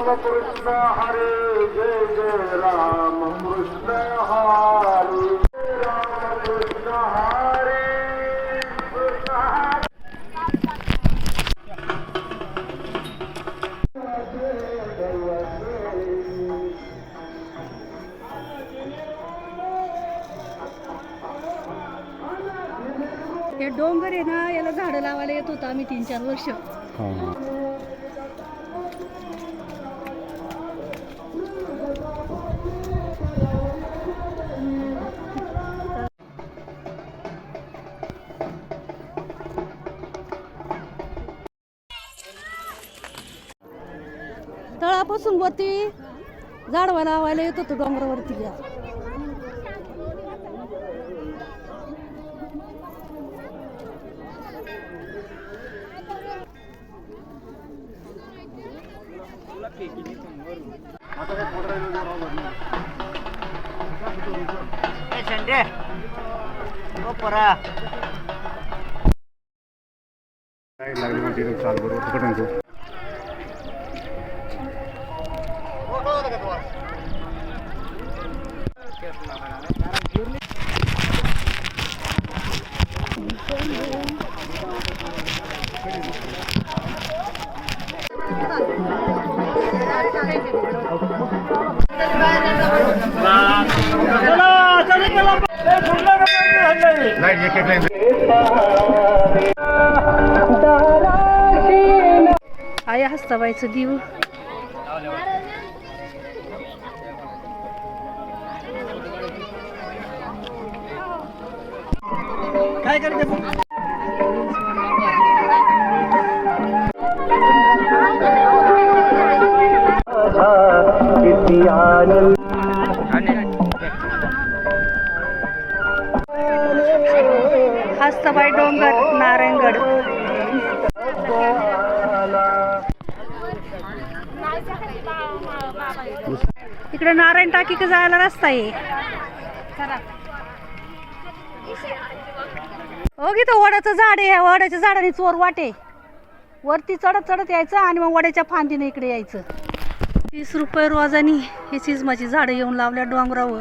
कृष्ण हरे जय जय राम कृष्ण हरे। राम कृष्ण हरे कृष्ण हरे। हे डोंगर आहे ना याला झाडं लावायला येत होतं आम्ही तीन चार वर्ष. तळापासून वरती झाडवा लावायला येत होतं डोंगरावरती या लागली म्हणते चाल बरोबर तिकडे म्हणतो लाईट एक काय करते हस्तबाई डोंगर नारायणगड. इकडे नारायण टाकी जायला रस्ता आहे. हो की वडाचं झाड आहे. वडाच्या झाडाने चोर वाटे. वरती चढत चढत यायचं आणि मग वड्याच्या फांदीने इकडे यायचं. तीस रुपये रोजानी ही चिजमाची झाडं येऊन लावल्या डोंगरावर.